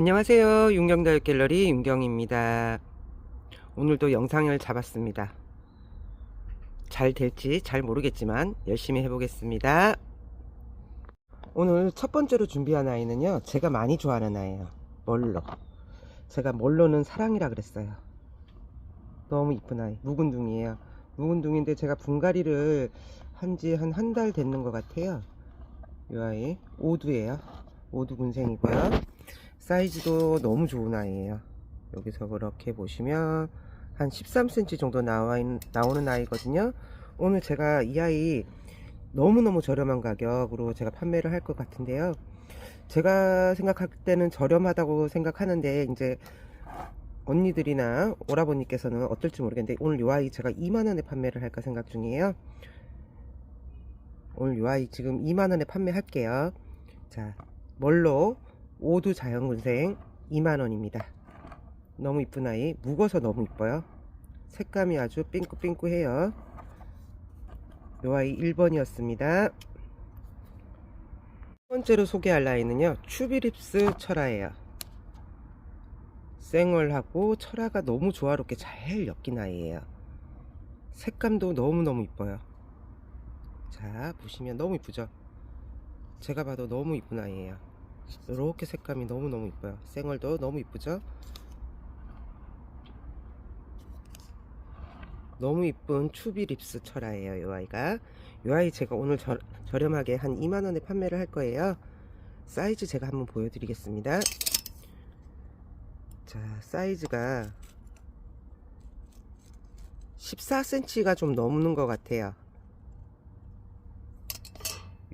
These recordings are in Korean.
안녕하세요. 윤경다육 갤러리 윤경입니다. 오늘도 영상을 잡았습니다. 잘 될지 잘 모르겠지만 열심히 해보겠습니다. 오늘 첫 번째로 준비한 아이는요. 제가 많이 좋아하는 아이예요. 멀로. 제가 멀로는 사랑이라 그랬어요. 너무 이쁜 아이. 묵은둥이에요. 묵은둥인데 제가 분갈이를 한 지 한 한 달 됐는 것 같아요. 이 아이 오두예요. 오두 군생이고요. 사이즈도 너무 좋은 아이예요. 여기서 그렇게 보시면 한 13cm 정도 나와 있, 나오는 아이거든요. 오늘 제가 이 아이 너무너무 저렴한 가격으로 제가 판매를 할 것 같은데요. 제가 생각할 때는 저렴하다고 생각하는데 이제 언니들이나 오라버니께서는 어떨지 모르겠는데 오늘 이 아이 제가 2만원에 판매를 할까 생각 중이에요. 오늘 이 아이 지금 2만원에 판매할게요. 자, 뭘로 오두 자연군생 2만원입니다. 너무 이쁜 아이. 묵어서 너무 이뻐요. 색감이 아주 삥꾸삥꾸해요. 요 아이 1번이었습니다. 첫 번째로 소개할 아이는요. 추비립스 철화예요. 생얼하고 철화가 너무 조화롭게 잘 엮인 아이예요. 색감도 너무너무 이뻐요. 자, 보시면 너무 이쁘죠? 제가 봐도 너무 이쁜 아이예요. 이렇게 색감이 너무너무 이뻐요. 생얼도 너무 이쁘죠? 너무 이쁜 추비 립스 철화예요. 이 아이가. 이 아이 제가 오늘 저, 저렴하게 한 2만원에 판매를 할 거예요. 사이즈 제가 한번 보여드리겠습니다. 자, 사이즈가 14cm가 좀 넘는 것 같아요.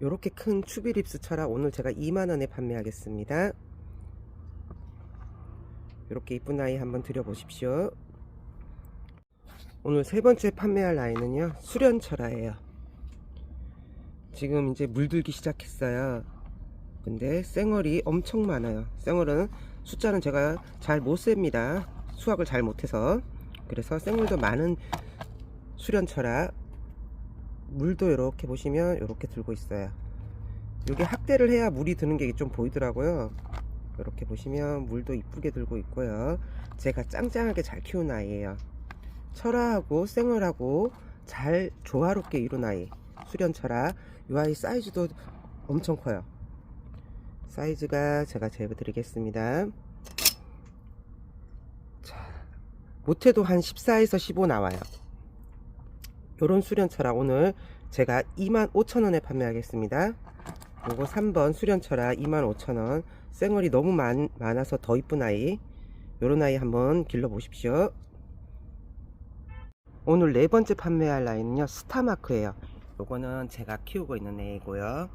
요렇게 큰 추비립스 철화 오늘 제가 2만원에 판매하겠습니다. 요렇게 이쁜 아이 한번 드려보십시오. 오늘 세 번째 판매할 아이는요, 수련철화예요. 지금 이제 물들기 시작했어요. 근데 쌩얼이 엄청 많아요. 쌩얼은 숫자는 제가 잘 못 셉니다. 수학을 잘 못해서. 그래서 쌩얼도 많은 수련철화 물도 이렇게 보시면 이렇게 들고 있어요. 이게 학대를 해야 물이 드는 게 좀 보이더라고요. 이렇게 보시면 물도 이쁘게 들고 있고요. 제가 짱짱하게 잘 키운 아이예요. 철화하고 생얼하고 잘 조화롭게 이룬 아이. 수련철화. 이 아이 사이즈도 엄청 커요. 사이즈가 제가 재보드리겠습니다. 자, 못해도 한 14에서 15 나와요. 요런 수련철화 오늘 제가 25,000원에 판매하겠습니다. 요거 3번 수련철화 25,000원. 생얼이 너무 많, 많아서 더 이쁜 아이. 요런 아이 한번 길러 보십시오. 오늘 네 번째 판매할 아이는요. 스타마크예요. 요거는 제가 키우고 있는 애이고요.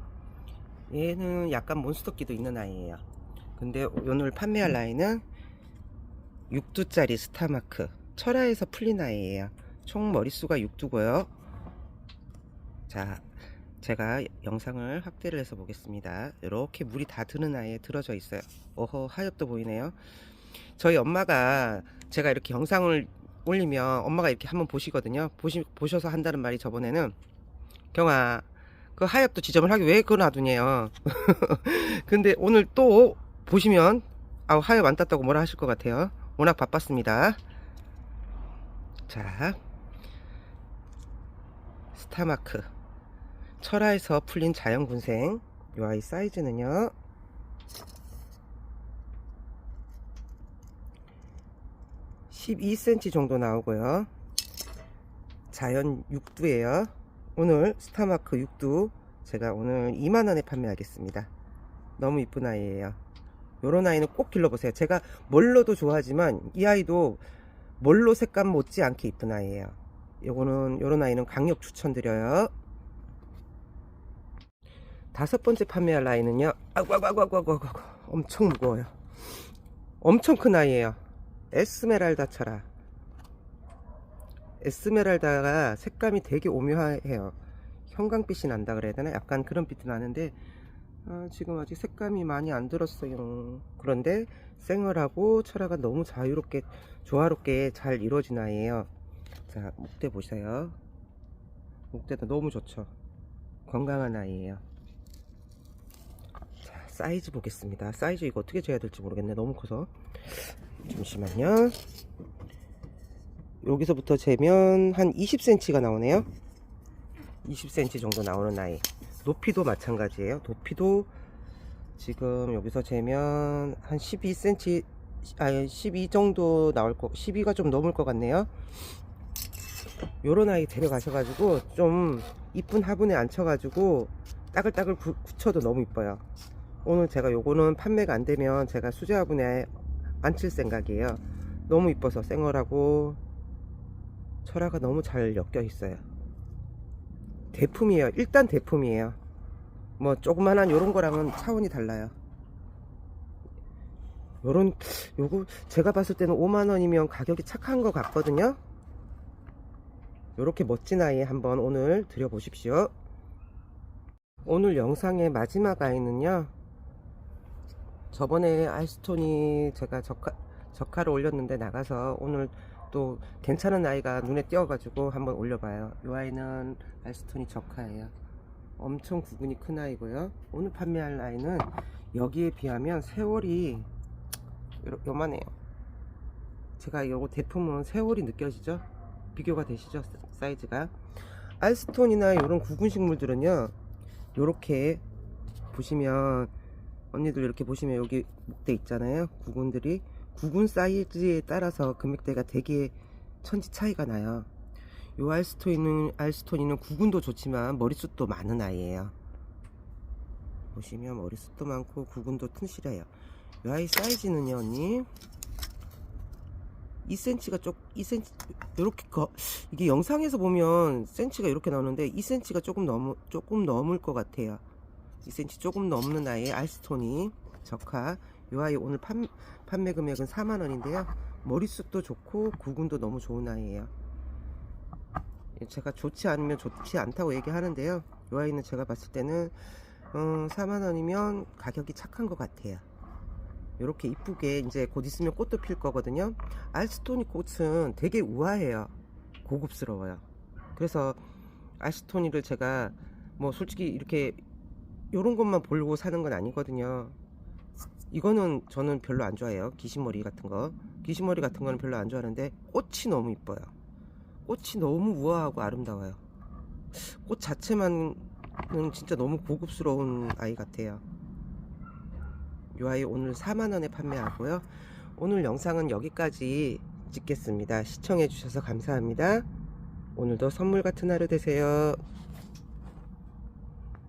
얘는 약간 몬스터기도 있는 아이예요. 근데 오늘 판매할 아이는 6두짜리 스타마크. 철화에서 풀린 아이예요. 총 머릿수가 6두고요. 자, 제가 영상을 확대를 해서 보겠습니다. 이렇게 물이 다 드는 아이에 들어져 있어요. 어허, 하엽도 보이네요. 저희 엄마가 제가 이렇게 영상을 올리면 엄마가 이렇게 한번 보시거든요. 보시, 보셔서 한다는 말이 저번에는 경아, 그 하엽도 지점을 하기 왜 그거 놔두냐요. 근데 오늘 또 보시면 아우 하엽 안 땄다고 뭐라 하실 것 같아요. 워낙 바빴습니다. 자, 스타마크. 철화에서 풀린 자연군생. 요 아이 사이즈는요. (12cm) 정도 나오고요 자연 육두예요 오늘 스타마크 육두 제가 오늘 2만원에 판매하겠습니다 너무 이쁜 아이예요 요런 아이는 꼭 길러보세요 제가 뭘로도 좋아하지만 이 아이도 뭘로 색감 못지않게 이쁜 아이예요 요거는 요런 아이는 강력 추천드려요. 다섯 번째 판매할 아이는요 아이고 아이고 아이고 아이고 아이고 엄청 무거워요. 엄청 큰 아이예요. 에스메랄다 철아 에스메랄다가 색감이 되게 오묘해요. 형광빛이 난다 그래야 되나? 약간 그런 빛이 나는데 아, 지금 아직 색감이 많이 안 들었어요. 그런데 생얼하고 철화가 너무 자유롭게 조화롭게 잘 이루어진 아이예요 자 목대 보세요 목대도 너무 좋죠 건강한 아이예요 자 사이즈 보겠습니다. 사이즈 이거 어떻게 재야 될지 모르겠네. 너무 커서. 잠시만요. 여기서부터 재면 한 20cm가 나오네요. 20cm 정도 나오는 아이. 높이도 마찬가지예요. 높이도 지금 여기서 재면 한 12cm, 아니 12 정도 나올 거, 12가 좀 넘을 것 같네요. 요런 아이 데려가셔가지고 좀 이쁜 화분에 앉혀가지고 따글따글 구- 굳혀도 너무 이뻐요. 오늘 제가 요거는 판매가 안 되면 제가 수제 화분에 앉힐 생각이에요. 너무 이뻐서 생얼하고 철화가 너무 잘 엮여 있어요. 대품이에요. 일단 대품이에요. 뭐 조그만한 요런 거랑은 차원이 달라요. 요런 요거 제가 봤을 때는 5만 원이면 가격이 착한 것 같거든요. 요렇게 멋진 아이 한번 오늘 드려보십시오. 오늘 영상의 마지막 아이는요. 저번에 아이스톤이 제가 적화, 적화를 올렸는데 나가서 오늘 또 괜찮은 아이가 눈에 띄어가지고 한번 올려봐요. 이 아이는 아이스톤이 적화예요. 엄청 구근이 큰 아이고요. 오늘 판매할 아이는 여기에 비하면 세월이 요- 요만해요. 제가 요거 대품은 세월이 느껴지죠? 비교가 되시죠? 사이즈가. 알스톤이나 이런 구근 식물들은요. 요렇게 보시면 언니들 이렇게 보시면 여기 목대 있잖아요. 구근들이 구근 사이즈에 따라서 금액대가 되게 천지 차이가 나요. 요 알스톤이는 알스톤이는 구근도 좋지만 머리숱도 많은 아이예요. 보시면 머리숱도 많고 구근도 튼실해요. 요 아이 사이즈는요, 언니. 2cm가 쪽 2cm 이렇게 거 이게 영상에서 보면 센치가 이렇게 나오는데 2cm가 조금 넘 조금 넘을 것 같아요. 2cm 조금 넘는 아이의 알스톤이 적화. 요 아이 오늘 판, 판매 금액은 4만 원인데요. 머리숱도 좋고 구근도 너무 좋은 아이예요. 제가 좋지 않으면 좋지 않다고 얘기하는데요. 요 아이는 제가 봤을 때는 어, 4만 원이면 가격이 착한 것 같아요. 이렇게 이쁘게 이제 곧 있으면 꽃도 필 거거든요. 알스토니 꽃은 되게 우아해요. 고급스러워요. 그래서 알스토니를 제가 뭐 솔직히 이렇게 요런 것만 보려고 사는 건 아니거든요. 이거는 저는 별로 안 좋아해요. 기신머리 같은 거. 기신머리 같은 거는 별로 안 좋아하는데 꽃이 너무 이뻐요. 꽃이 너무 우아하고 아름다워요. 꽃 자체만은 진짜 너무 고급스러운 아이 같아요. 이 아이 오늘 4만원에 판매하고요. 오늘 영상은 여기까지 찍겠습니다. 시청해 주셔서 감사합니다. 오늘도 선물 같은 하루 되세요.